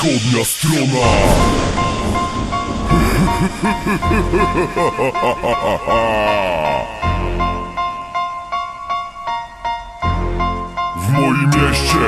Wschodnia strona! W moim mieście!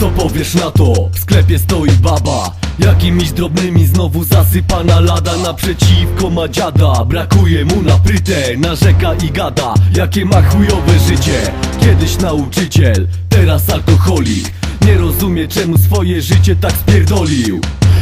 Co powiesz na to? W sklepie stoi baba Jakimiś drobnymi znowu zasypana lada Naprzeciwko ma dziada. Brakuje mu na prytę Narzeka i gada. Jakie ma chujowe życie? Kiedyś nauczyciel Teraz alkoholik. Nie rozumie czemu swoje życie tak spierdolił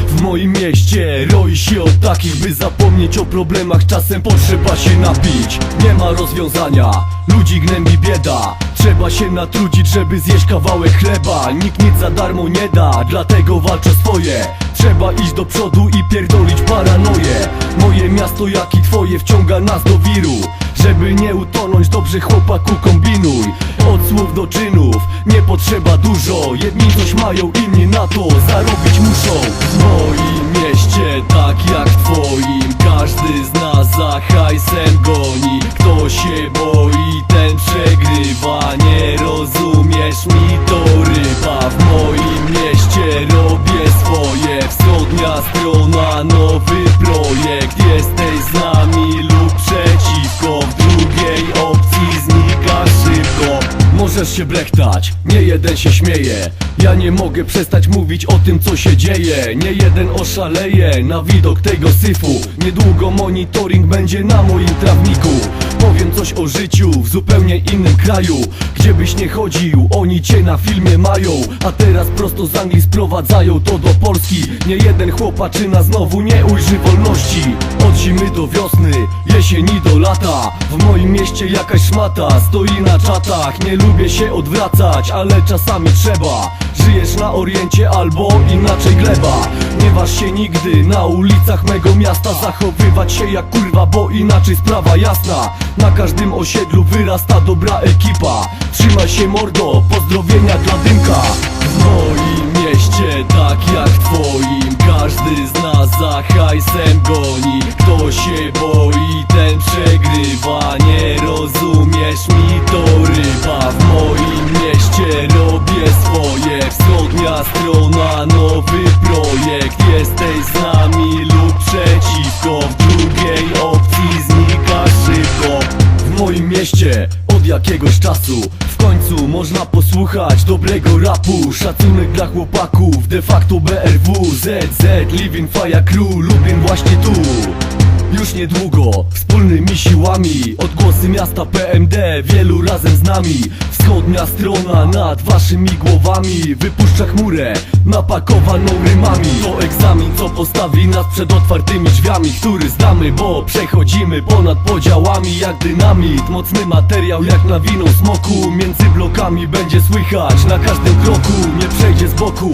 w moim mieście roi się od takich, by zapomnieć o problemach. Czasem potrzeba się napić, nie ma rozwiązania. Ludzi gnębi bieda, trzeba się natrudzić, żeby zjeść kawałek chleba. Nikt nic za darmo nie da, dlatego walczę swoje. Trzeba iść do przodu i pierdolić paranoję. Moje miasto jak i twoje wciąga nas do wiru żeby nie utonąć, dobrze chłopaku kombinuj. Od słów do czynów, nie potrzeba dużo. Jedni coś mają, inni na to zarobić muszą. W moim mieście, tak jak w twoim Każdy z nas za hajsem goni. Kto się boi, ten przegrywa. Nie rozumiesz mi to ryba. W moim mieście robię swoje. Wschodnia strona, nowy projekt Możesz się brechtać, nie jeden się śmieje. Ja nie mogę przestać mówić o tym co się dzieje. Nie jeden oszaleje na widok tego syfu. Niedługo monitoring będzie na moim trawniku. Powiem coś o życiu w zupełnie innym kraju. Gdzie byś nie chodził, oni cię na filmie mają. A teraz prosto z Anglii sprowadzają to do Polski. Nie jeden chłopaczyna znowu nie ujrzy wolności. Od zimy do wiosny, jesieni do lata W moim mieście jakaś szmata stoi na czatach. Nie lubię się odwracać, ale czasami trzeba. Żyjesz na oriencie albo inaczej gleba. Nie waż się nigdy na ulicach mego miasta Zachowywać się jak kurwa, bo inaczej sprawa jasna. Na każdym osiedlu wyrasta dobra ekipa. Trzymaj się mordo, pozdrowienia dla dymka. W moim mieście, tak jak twoim Każdy z nas za hajsem goni. Kto się boi, ten czasu. W końcu można posłuchać dobrego rapu. Szacunek dla chłopaków, de facto BRW ZZ, Living Fire Crew, Lublin właśnie tu już niedługo, wspólnymi siłami Odgłosy miasta PMD, wielu razem z nami. Wschodnia strona nad waszymi głowami Wypuszcza chmurę, napakowaną rymami. To egzamin, co postawi nas przed otwartymi drzwiami Który znamy, bo przechodzimy ponad podziałami Jak dynamit, mocny materiał jak na winą smoku Między blokami będzie słychać. Na każdym kroku Nie przejdzie z boku,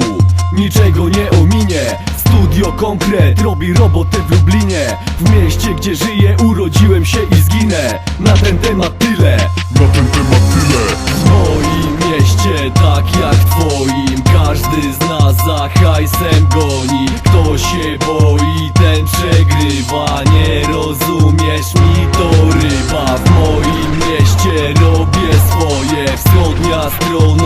niczego nie ominie Studio Konkret robi robotę w Lublinie. W mieście, gdzie żyję, urodziłem się i zginę. Na ten temat tyle. Na ten temat tyle! W moim mieście, tak jak w twoim Każdy z nas za hajsem goni. Kto się boi, ten przegrywa. Nie rozumiesz mi to ryba. W moim mieście robię swoje. Wschodnia strona,